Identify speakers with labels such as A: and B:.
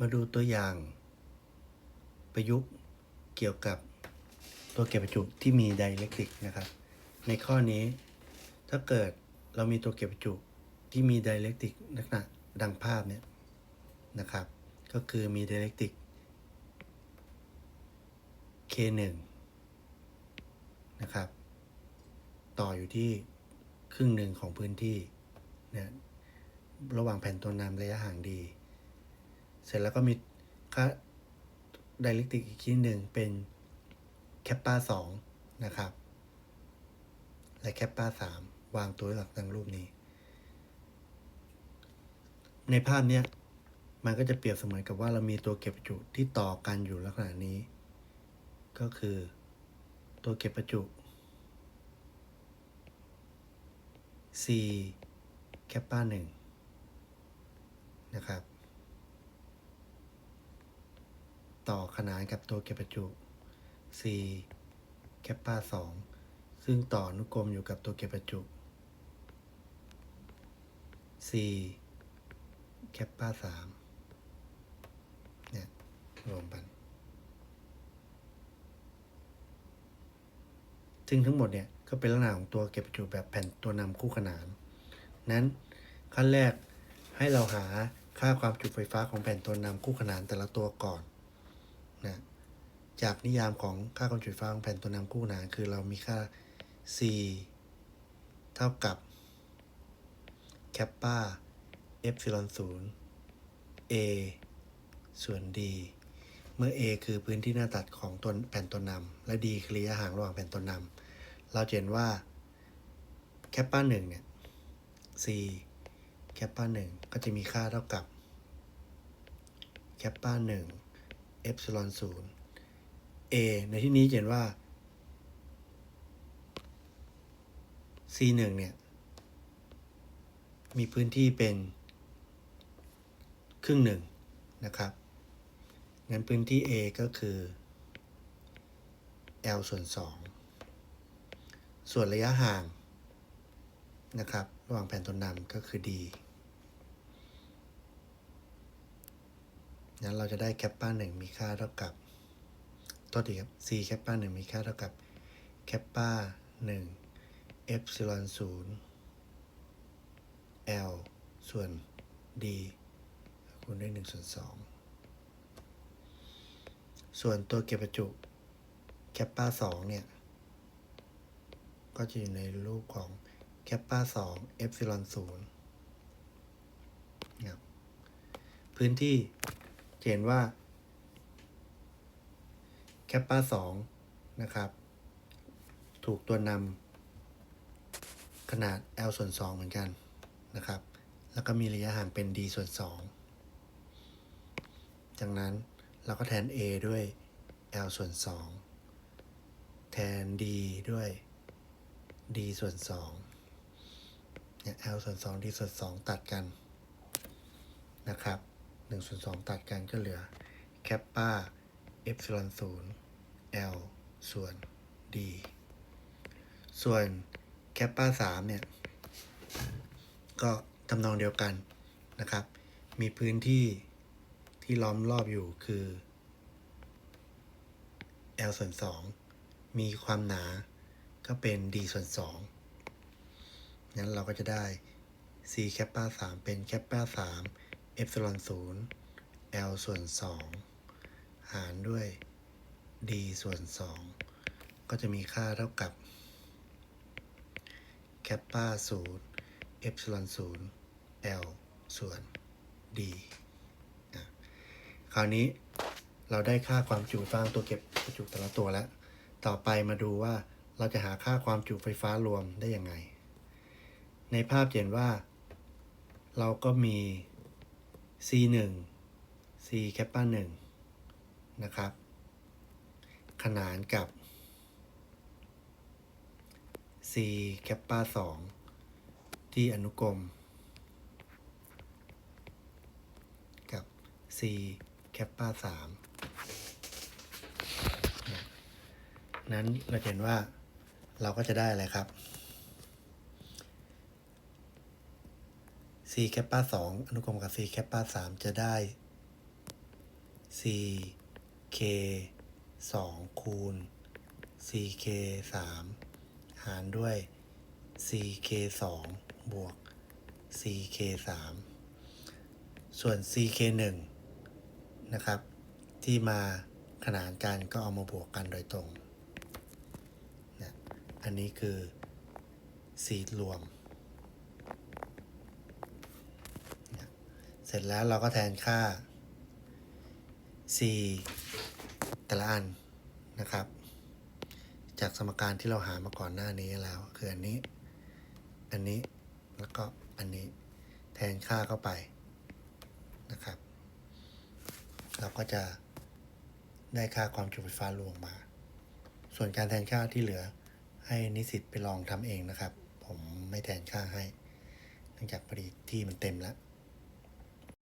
A: มาดูตัวอย่าง ประยุกต์เกี่ยวกับตัวเก็บประจุที่มีไดเรกติกนะครับ ในข้อนี้ ถ้าเกิดเรามีตัวเก็บประจุที่มีไดเรกติกลักษณะดังภาพเนี่ยนะครับ ก็คือมีไดเล็กติก K1 นะครับ ต่ออยู่ที่ครึ่งหนึ่งของพื้นที่นี่ยระหว่างแผ่นตัวนำระยะห่างดี เสร็จแล้วก็มีค่าไดเล็กติกอีกชิ้นหนึ่งเป็นแคปปาสองนะครับ และแคปปาสามวางตัวหลักดังรูปนี้ ในภาพเนี้ยมันก็จะเปรียบเสมือนกับว่าเรามีตัวเก็บประจุที่ต่อกันอยู่ลักษณะนี้ ก็คือตัวเก็บประจุ C แคปปาหนึ่งนะครับ ต่อขนานกับตัวเก็บประจุ C แคปปาสองซึ่งต่ออนุกรมอยู่กับตัวเก็บประจุ C แคปปาสามเนี่ยรวมกันซึ่งทั้งหมดเนี่ยก็เป็นลักษณะของตัวเก็บประจุแบบแผ่นตัวนำคู่ขนาน นั้นขั้นแรกให้เราหาค่าความจุไฟฟ้าของแผ่นตัวนำคู่ขนานแต่ละตัวก่อน นะจากนิยามของค่าความจุไฟฟ้าของแผ่นตัวนำคู่ขนาคือเรามีค่า C เท่ากับแคปปาเอฟซิลอนศูนย์ A ส่วน D เมื่อ A คือพื้นที่หน้าตัดของตัวแผ่นตัวนำและ D คือระยะห่างระหว่างแผ่นตัวนำเราเห็นว่าแคปปาหนึ่งเนี่ย C แคปปาหนึ่งก็จะมีค่าเท่ากับแคปปาหนึ่ง เอฟซิลอนศูนย์ A ในที่นี้จะเห็นว่า C หนึ่งเนี่ย มีพื้นที่เป็น ครึ่งหนึ่งนะครับ งั้นพื้นที่ A ก็คือ L ส่วน 2 ส่วนระยะห่างนะครับ ระหว่างแผ่นตัวนำก็คือ D งั้นเราจะได้แคปปาหนึ่งมีค่าเท่ากับโทษทีครับ C แคปปาหนึ่งมีค่าเท่ากับแคปปาหนึ่งเอฟซิลอนศูนย์ L ส่วน D คูณด้วย1ส่วน2ส่วนตัวเก็บประจุแคปป้า2เนี่ย ก็จะอยู่ในรูปของแคปป้า2เอฟซิลอน0นะครับพื้นที่ เห็นว่าแคปป้า2นะครับ ถูกตัวนำขนาด L ส่วน 2 เหมือนกันนะครับ แล้วก็มีระยะห่างเป็น d ส่วน 2 จากนั้นเราก็แทน a ด้วย l ส่วน 2 แทน d ด้วย d ส่วน2เนี่ย l ส่วน 2 d ส่วน 2 ตัดกันนะครับ 1ส่วน2ตัดกันก็เหลือแคปป้า epsilon 0 l ส่วน d ส่วนแคปป้า3เนี่ย ก็ทำนองเดียวกันนะครับ มีพื้นที่ที่ล้อมรอบอยู่คือ L ส่วน2มีความหนาก็เป็น D ส่วน2งั้นเราก็จะได้ C แคปป้า3เป็นแคปป้า 3 epsilon 0 L ส่วน 2 หารด้วย D ส่วน 2 ก็จะมีค่าเท่ากับแคปป้า0เอฟซิลอนศูนย์ L ส่วน D คราวนี้เราได้ค่าความจุฟฟ้าตัวเก็บประจุแต่ละตัวแล้ว ต่อไปมาดูว่าเราจะหาค่าความจุไฟฟ้ารวมได้ยังไง ในภาพเห็นว่า เราก็มี C 1 C แคปปา1นะครับ ขนานกับ C แคปปา2ที่อนุกรม กับ C แคปปา3นั้นเราเห็นว่าเราก็จะได้อะไรครับ C แคปปา2อนุกรมกับ C แคปป้า3จะได้ 4k 2คูณ 4k 3หารด้วย 4k 2บวก 4k 3ส่วน 4k 1นะครับ ที่มาขนานกันก็เอามาบวกกันโดยตรงนะอันนี้คือสีรวมนะ เสร็จแล้วเราก็แทนค่า c แต่ละอันนะครับ จากสมการที่เราหามาก่อนหน้านี้แล้ว คืออันนี้ อันนี้แล้วก็อันนี้แทนค่าเข้าไปนะครับ เราก็จะได้ค่าความจุไฟฟ้ารวมมา ส่วนการแทนค่าที่เหลือให้นิสิตไปลองทำเองนะครับ ผมไม่แทนค่าให้ เนื่องจากพอดีที่มันเต็มแล้ว